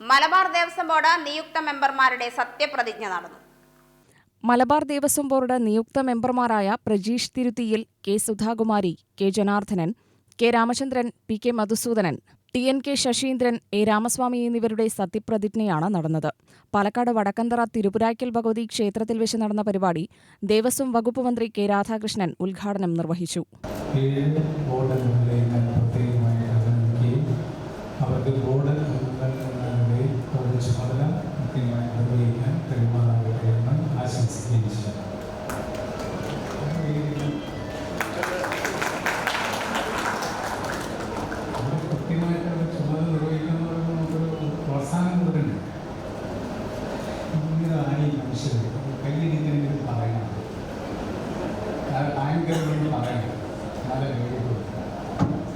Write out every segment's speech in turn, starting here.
Malabar Devaswom board നിയുക്ത മെമ്പർമാരുടെ സത്യപ്രതിജ്ഞ നടന്നു. മലബാർ ദേവസ്വം ബോർഡ് നിയുക്ത മെമ്പർമാരായ Prajeesh തിരുത്തിയിൽ K Sudhakumari K Janardhanan K Ramachandran P K Madhusoodanan T N K Sasheendran A Ramaswamy എന്നിവരുടെ സത്യപ്രതിജ്ഞയാണ് നടന്നത്. പാലക്കാട് വടക്കന്തറ തിരുപുരാക്കൽ ഭഗവതി ക്ഷേത്രത്തിൽ വെച്ച് നടന്ന പരിപാടി ദേവസ്വം വകുപ്പ് മന്ത്രി കെ രാധാകൃഷ്ണൻ ഉദ്ഘാടനം നിർവഹിച്ചു. മനുഷ്യർ കയ്യിലിങ്ങനെ പറയണം ആങ്കറിനോട് പറയണം നല്ല പേര്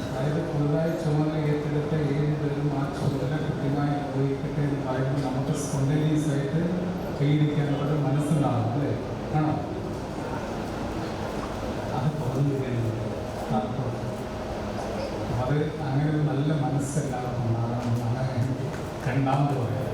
അതായത് പുതുതായി ചുമതല ഏറ്റെടുത്ത ഏഴ് പേരും ആ ചുമതല കൃത്യമായി നിർവഹിക്കട്ടെ എന്ന് പറയുമ്പോൾ നമുക്ക് സ്പോണ്ടേനിയസ് ആയിട്ട് കൈയിടിക്കാനുള്ള മനസ്സുണ്ടാകും അല്ലേ? ആണോ? അത് തുറന്നു അത് അങ്ങനെ ഒരു നല്ല മനസ്സെല്ലാവർക്കും ഉണ്ടാകണമെന്നാണ് എനിക്ക് രണ്ടാമത് പറയുന്നത്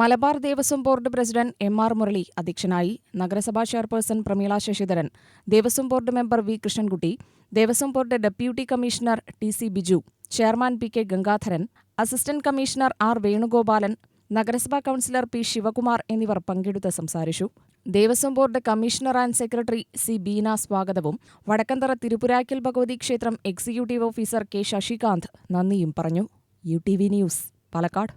Malabar Devaswom board president M R Murali അധ്യക്ഷനായി നഗരസഭാ chairperson Prameela Sasidharan Devaswom board member V Krishnankutty Devaswom board deputy commissioner T C Biju chairman P K Gangadharan assistant commissioner R Venugopalan നഗരസഭാ കൌൺസിലർ പി ശിവകുമാർ എന്നിവർ പങ്കെടുത്ത് സംസാരിച്ചു. Devaswom board commissioner and secretary C Beena സ്വാഗതവും വടക്കന്തറ തിരുപുരാക്കൽ ഭഗവതി ക്ഷേത്രം executive officer K Sasikanth നന്ദിയും പറഞ്ഞു. U T V news Palakkad.